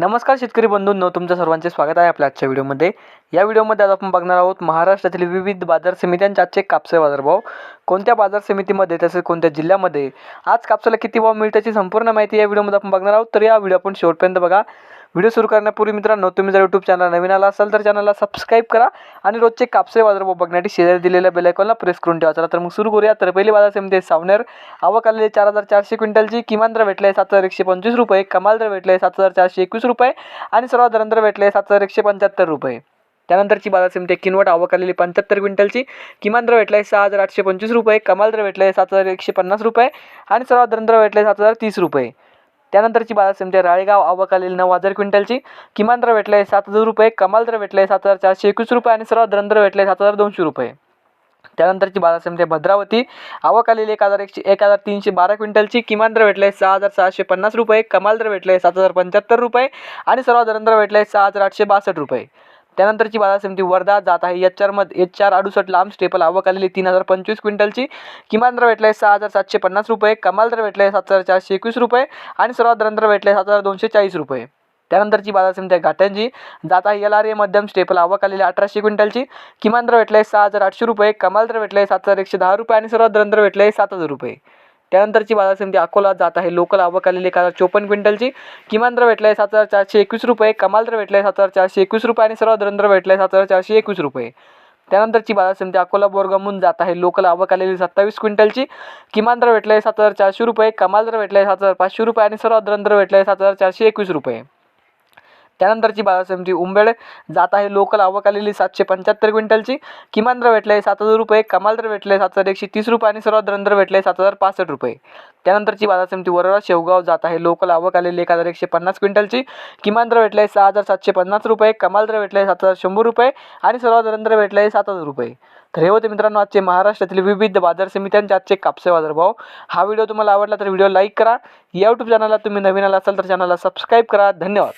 नमस्कार शेतकरी बंधूंनो तुमचं सर्वांचे स्वागत आहे आपल्या आजच्या व्हिडिओमध्ये. या व्हिडिओमध्ये आज आपण बघणार आहोत महाराष्ट्रातील विविध बाजार समित्यांचे आजचे कापसे बाजारभाव. कोणत्या बाजार समितीमध्ये तसेच कोणत्या जिल्ह्यामध्ये? आज कापसाला किती भाव मिळते याची संपूर्ण माहिती या व्हिडिओमध्ये आपण बघणार आहोत. तर या व्हिडिओ आपण शेवटपर्यंत बघा. व्हिडिओ सुरू करण्यापूर्वी मित्रांनो तुम्ही जर यूट्यूब चॅनल नवीन आला असाल तर चॅनलला सबस्क्राईब करा आणि रोजचे कापसे बाजार बघण्यासाठी शेजारी दिलेल्या बेलायकॉनला प्रेस करून ठेवा. चला तर मग सुरू करूया. तर पहिली बाजार समिती सावनेर. आवक आलेली चार हजार चारशे क्विंटलची. किमान दर भेटले सात हजार एकशे पंचवीस रुपये. कमाल दर भेटले सात हजार चारशे एकवीस रुपये. आणि सर्वात दर भेटले सात हजार एकशे पंच्याहत्तर रुपये. त्यानंतरची बाजार समिती किनवट. आवक आलेली पंच्याहत्तर क्विंटलची. किमान दर भेटला आहे सहा हजार आठशे पंचवीस रुपये. कमाल दर भेटला आहे सात हजार एकशे पन्नास रुपये. आणि सर्वात दर भेटले सात हजार तीस रुपये. त्यानंतरची बाजार समिती राळेगाव आवक नऊ हजार क्विंटलची. किमान दर भेटला आहे सात हजार रुपये. कमाल दर भेटला आहे सात हजार चारशे एकवीस रुपये आणि सर्वात दर भेटले सात हजार दोनशे रुपये. त्यानंतरची बाजार समिती आहे भद्रावती. आवक आलेली एक हजार एकशे एक हजार तीनशे बारा क्विंटलची. किमान दर आहे सहा हजार सहाशे पन्नास रुपये. कमाल दर भेटले सात हजार पंच्याहत्तर रुपये आणि सर्वात दर आहे सहा हजार आठशे बासष्ट रुपये. त्यानंतरची बाजार समिती वर्धा जात आहे. एच चारमध्ये एच चार अडुसष्ट लांब स्टेपल आवक आलेली तीन हजार पंचवीस क्विंटलची. किमान दर भेटले सहा हजार सातशे पन्नास रुपये. कमाल दर भेटले सात हजार चारशे एकवीस रुपये. आणि सर्वात दर भेटले सात हजार दोनशे चाळीस रुपये. त्यानंतरची बाजार समिती आहे घाट्यांची जात आहे एल आर ए मध्यम स्टेपल आवक आलेली अठराशे क्विंटलची. किमान दर भेटले सहा हजार आठशे रुपये. कमाल दर भेटले सात हजार एकशे दहा रुपये. आणि सर्वात दर भेटले सात हजार रुपये. त्यानंतरची बाजार समिती अकोला जात आहे. लोकल आवक आलेली एक हजार चोपन्न क्विंटलची किमान दर भेटले सात हजार चारशे एकवीस रुपये. कमाल दर आहे सात हजार चारशे एकवीस रुपये आणि सर्वात दर आहे सात हजार चारशे एकवीस रुपये. त्यानंतरची बाजार समिती अकोला बोरगामून जात आहे. लोकल आवक आलेली सत्तावीस क्विंटलची. किमान दर भेटले सात हजार चारशे रुपये. कमाल दर भेटले सात हजार पाचशे रुपये आणि सर्व दर भेटले सात हजार चारशे एकवीस रुपये. त्यानंतरची बाजार समिती उंबेड जात आहे. लोकल आवक आलेली सातशे पंच्याहत्तर क्विंटलची. किमान दर भेटले सात हजार रुपये. कमाल दर भेटले सात हजार एकशे तीस रुपये. आणि सर्वात दर भेटले सात हजार पासष्ट रुपये. त्यानंतरची बाजार समिती वरोरा शेवगाव जात आहे. लोकल आवक आलेली एक हजार एकशे पन्नास क्विंटलची. किमान दर भेटले सहा हजार सातशे पन्नास रुपये. कमाल दर भेटले सात हजार शंभर रुपये. आणि सर्वात दर भेटले सात हजार रुपये. तर हे होते मित्रांनो आजचे महाराष्ट्रातील विविध बाजार समित्यांचे आजचे कापसे बाजारभाव. हा व्हिडिओ तुम्हाला आवडला तर व्हिडिओ लाईक करा. या यूट्यूब चॅनलला तुम्ही नवीन आला असाल तर चॅनलला सबस्क्राईब करा. धन्यवाद.